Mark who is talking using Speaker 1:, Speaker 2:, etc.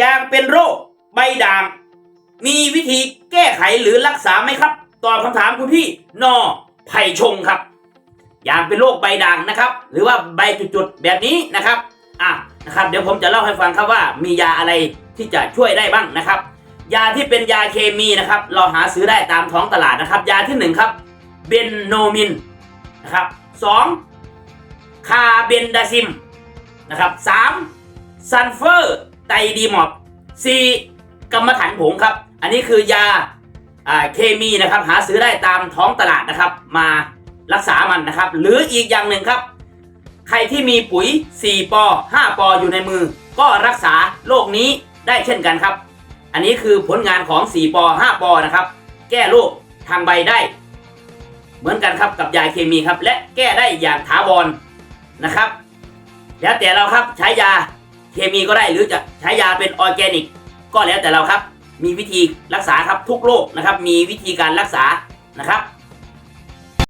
Speaker 1: ยางเป็นโรค ใบด่าง มีวิธีแก้ไขหรือรักษาไหมครับ ตอบคำถามคุณพี่นอไผ่ชงครับ ยางเป็นโรคใบด่างนะครับ หรือว่าใบจุดๆแบบนี้นะครับอะนะครับ เดี๋ยวผมจะเล่าให้ฟังครับว่า มียาอะไรที่จะช่วยได้บ้างนะครับ ยาที่เป็นยาเคมีนะครับ เราหาซื้อได้ตามท้องตลาดนะครับ ยาที่หนึ่งครับเบนโนมินนะครับสองคาเบนดาซิมนะครับสามซันเฟอร์ ไตดีมอบสี่กรรมฐานผงครับ อันนี้คือยาอ่าเคมีนะครับ หาซื้อได้ตามท้องตลาดนะครับ มารักษามันนะครับ หรืออีกอย่างหนึ่งครับ ใครที่มีปุ๋ย 4 ปอ 5 ปออยู่ในมือ ก็รักษาโรคนี้ได้เช่นกันครับ อันนี้คือผลงานของ 4 ปอ 5 ปอนะครับ แก้โรคทางใบได้ เหมือนกันครับกับยาเคมีครับ และแก้ได้อย่างถาวรนะครับ แล้วแต่เราครับใช้ยา เคมีก็ได้หรือจะใช้ยาเป็นออร์แกนิก ก็แล้วแต่เราครับ มีวิธีรักษาครับทุกโรคนะครับ มีวิธีการรักษา